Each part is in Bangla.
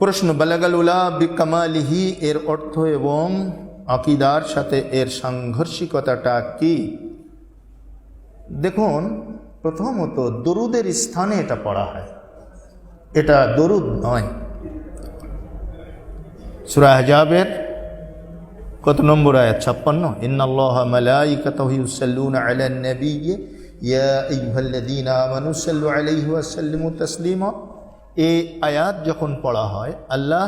প্রশ্ন বালাগাল উলা বিকামালিহি এর অর্থ এবং আকিদার সাথে এর সাংঘর্ষিকতাটা কি? দেখুন, প্রথমত দরুদের স্থানে এটা পড়া হয়। এটা দরুদ নয়। সুরা হাজাবের কত নম্বর আয়াত? ছাপ্পান্ন। ইন্নাল্লাহ মালাইকাতাহু ইউসাল্লুনা আলান নাবিয়্যি ইয়া আইয়ুহাল্লাযীনা আমানু সাল্লু আলাইহি ওয়া সাল্লিমু তাসলিমা। এই আয়াত যখন পড়া হয়, আল্লাহ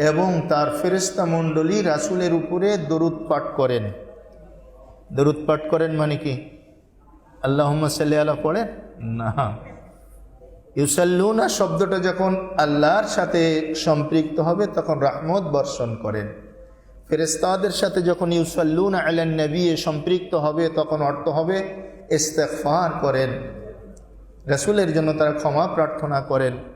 এবং তার ফেরেশতা মণ্ডলী রাসূলের উপরে দরুদ পাঠ করেন। দরুদ পাঠ করেন মানে কি? আল্লাহুম্মা সাল্লি আলা পড়েন? না। ইউসাল্লুনা শব্দটা যখন আল্লাহর সাথে সম্পৃক্ত হবে, তখন রাহমত বর্ষণ করেন। ফেরেস্তাদের সাথে যখন ইউসাল্লুন আলান নবী সম্পৃক্ত হবে, তখন অর্থ হবে ইস্তেকফার করেন। রসুলের জন্য তারা ক্ষমা প্রার্থনা করেন।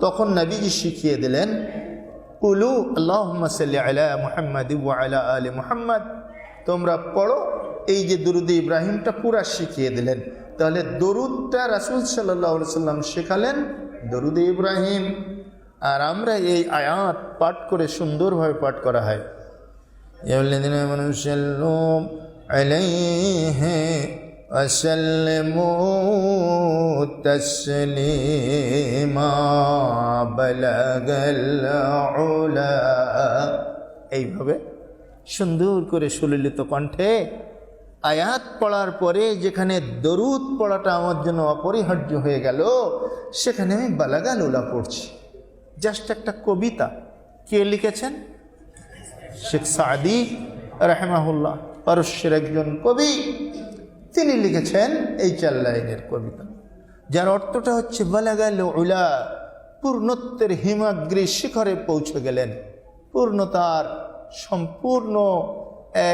তখন নবীজি শিখিয়ে দিলেন, কুলু আল্লাহ আলা মুহাম্মদ আলা আলী মুহাম্মদ। তোমরা পড়ো, এই যে দরুদ ইব্রাহিমটা পুরা শিখিয়ে দিলেন। তাহলে দরুদটা রাসুল সাল্লাহ সাল্লাম শেখালেন দরুদ ইব্রাহিম। আর আমরা এই আয়াত পাঠ করে সুন্দরভাবে পাঠ করা হয়। এইভাবে সুন্দর করে সুললিত কণ্ঠে আয়াত পড়ার পরে যেখানে দরুদ পড়াটা আমার জন্য অপরিহার্য হয়ে গেল, সেখানে আমি বালাগা লোলা পড়ছি। জাস্ট একটা কবিতা। কে লিখেছেন? শেখ সাদি রাহেমাহুল্লাহ। পারস্যের একজন কবি। তিনি লিখেছেন এই চার লাইনের কবিতা, যার অর্থটা হচ্ছে, বালাগাল উলা, পূর্ণত্বের হিমাগ্রী শিখরে পৌঁছে গেলেন। পূর্ণতার সম্পূর্ণ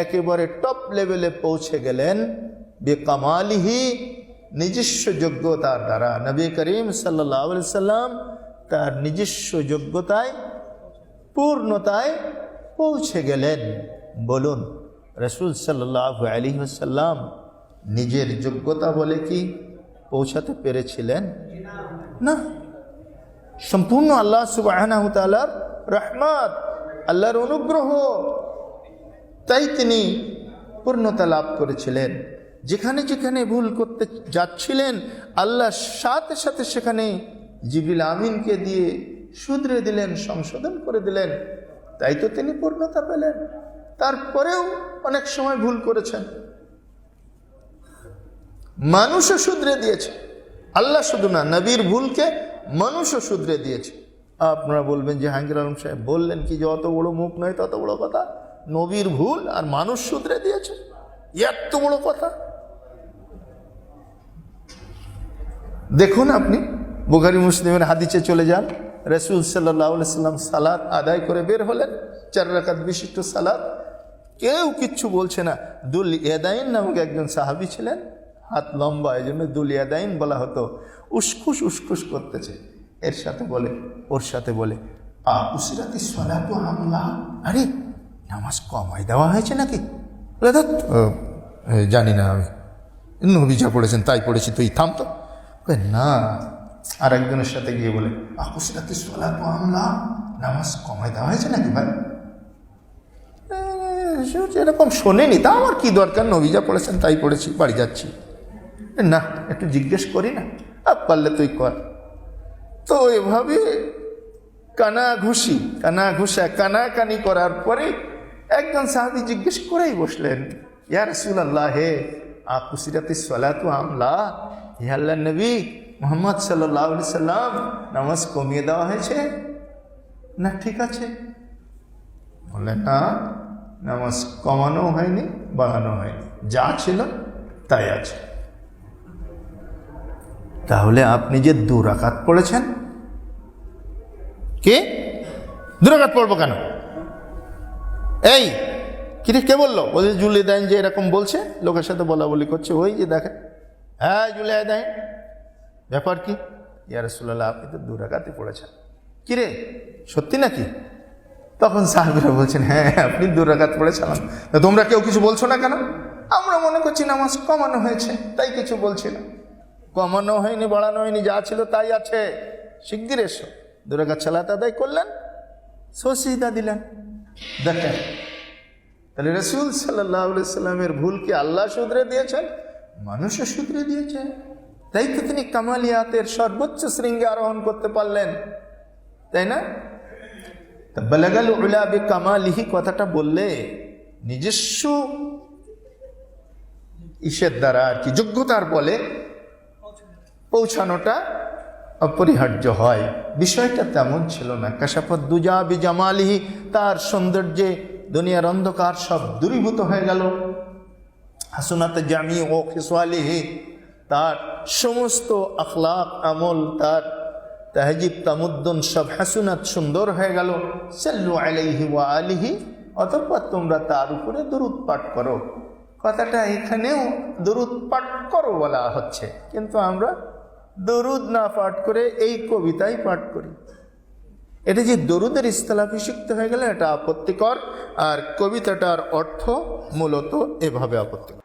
একেবারে টপ লেভেলে পৌঁছে গেলেন। বেকামালিহি নিজস্ব যোগ্যতার দ্বারা। নবী করিম সাল্লাহ সাল্লাম তার নিজস্ব যোগ্যতায়, পূর্ণতায় পৌঁছে গেলেন। বলুন, রসুল সাল্লাহ আলী সাল্লাম নিজের যোগ্যতা বলে কি পৌঁছাতে পেরেছিলেন? না। সম্পূর্ণ আল্লাহ সুবাহর রহমত, আল্লাহর অনুগ্রহ। তাই তিনি পূর্ণতা লাভ করেছিলেন। যেখানে যেখানে ভুল করতে যাচ্ছিলেন আল্লাহ সাথে সাথে সেখানে জিবিল আমিনকে দিয়ে শুধরে দিলেন, সংশোধন করে দিলেন। তাই তো তিনি পূর্ণতা পেলেন। তারপরেও অনেক সময় ভুল করেছেন। মানুষও শুধরে দিয়েছে। আল্লাহ শুধু না, নবীর ভুলকে মানুষও শুধরে দিয়েছে। আপনারা বলবেন যে হাঙ্গির আলম সাহেব বললেন কি যে অত বড় মুখ নয়, তত বড় কথা? নবীর ভুল আর মানুষ শুধরে দিয়েছে? এত বড় কথা? দেখুন আপনি, বুখারি মুসলিমের হাদিচে চলে যান। রসুল সাল্লাম সালাদ আদায় করে বের হলেন। চার রাকাত বিশিষ্ট সালাদ কেউ কিচ্ছু বলছে না। দুল ইয়াদাইন নামক একজন সাহাবি ছিলেন। হাত লম্বা এই জন্য দুল ইয়াদাইন বলা হতো। উসকুস উসকুস করতেছে। এর সাথে বলে ওর সাথে বলে আ উসিরাতি সলাতু আমলা আরে নামাজ কমাই দেওয়া হয়েছে নাকি? বলে, "ধ্যাৎ, জানি না আমি। নবী যা পড়েছেন তাই পড়েছি তুই থাম তো। না। আর একজনের সাথে গিয়ে বলে আকুসিরাতি সলাতু আমলা নামাজ কমাই দেওয়া হয়েছে নাকি ভাই? এরকম শোনেনি। তা আমার কি দরকার? নবী যা পড়েছেন তাই পড়েছি বাড়ি যাচ্ছি। না, একটু জিজ্ঞেস করি না। আপ পারলে তুই কর। তো এভাবে কানা ঘুষি কানা ঘুষা কানা কানি করার পরে একজন সাহাবি জিজ্ঞেস করেই বসলেন, ইয়া রসুল আল্লাহ হে আকুসিরাতি সলাতু আমলা, হে আল্লাহ নবী, মোহাম্মদ সাল্লাহ সাল্লাম, নামাজ কমিয়ে দেওয়া হয়েছে? না, ঠিক আছে। বললেন, না, নামাজ কমানো হয়নি, বাড়ানো হয়নি। যা ছিল, তাই আছে। তাহলে আপনি যে দুরাকাত পড়েছেন? কে? দুরাকাত পড়ব কেন? এই কিরে কে বলল? বলছে জুলি দেন যে এরকম বলছে, লোকের সাথে বলা বলি করছে, ওই যে দেখে। হ্যাঁ জুলিয়া দেন ব্যাপার কি? ইয়া রসুল্লাহ আপনি তো দুরাকাতে পড়েছেন। কিরে সত্যি নাকি? তখন সাহেবরা বলছেন হ্যাঁ আপনি দুরাকাত পড়েছিলাম তোমরা কেউ কিছু বলছো না কেন? আমরা মনে করছি নামাজ কমানো হয়েছে, তাই কিছু বলছি না। কমানো হয়নি, বাড়ানো হয়নি, যা ছিল তাই আছে। শিগগির এসো। দুরাকাত চালাতে আদায় করলেন সসিদা দিলেন। দেখেন, তাহলে রসুল সাল্লাহ সাল্লামের ভুলকে আল্লাহ শুধরে দিয়েছেন, মানুষও শুধরে দিয়েছেন তাই তো তিনি কামালিয়াতের সর্বোচ্চ শৃঙ্গে আরোহণ করতে পারলেন, তাই না? তা বালাগাল উলাবে কামালিহি কথাটা বললে নিজস্ব ইসের দ্বারা আর কি, যোগ্যতার বলে পৌঁছানোটা অপরিহার্য হয়। বিষয়টা তেমন ছিল না। কাশাফত দুজা বিজামালিহি তার সৌন্দর্যে দুনিয়ার অন্ধকার সব দূরীভূত হয়ে গেল। হাসুনাতে জামি ও খিসওয়ালিহি তার সমস্ত আখলাক আমল, তার তাহজিব, তামুদ্দন সব হাসুনাত সুন্দর হয়ে গেল। সাল্লু আলাইহি ওয়া আলিহি, অতঃপর তোমরা তার উপরে দরুদ পাঠ করো। কথাটা এখানেও দরুদ পাঠ করো বলা হচ্ছে। কিন্তু আমরা দরুদ না পাঠ করে এই কবিতাই পাঠ করি। এটা যে দরুদের ইস্তলাফি শিখতে হয়ে গেলে, এটা আপত্তিকর। আর কবিতাটার অর্থ মূলত এভাবে আপত্তিকর।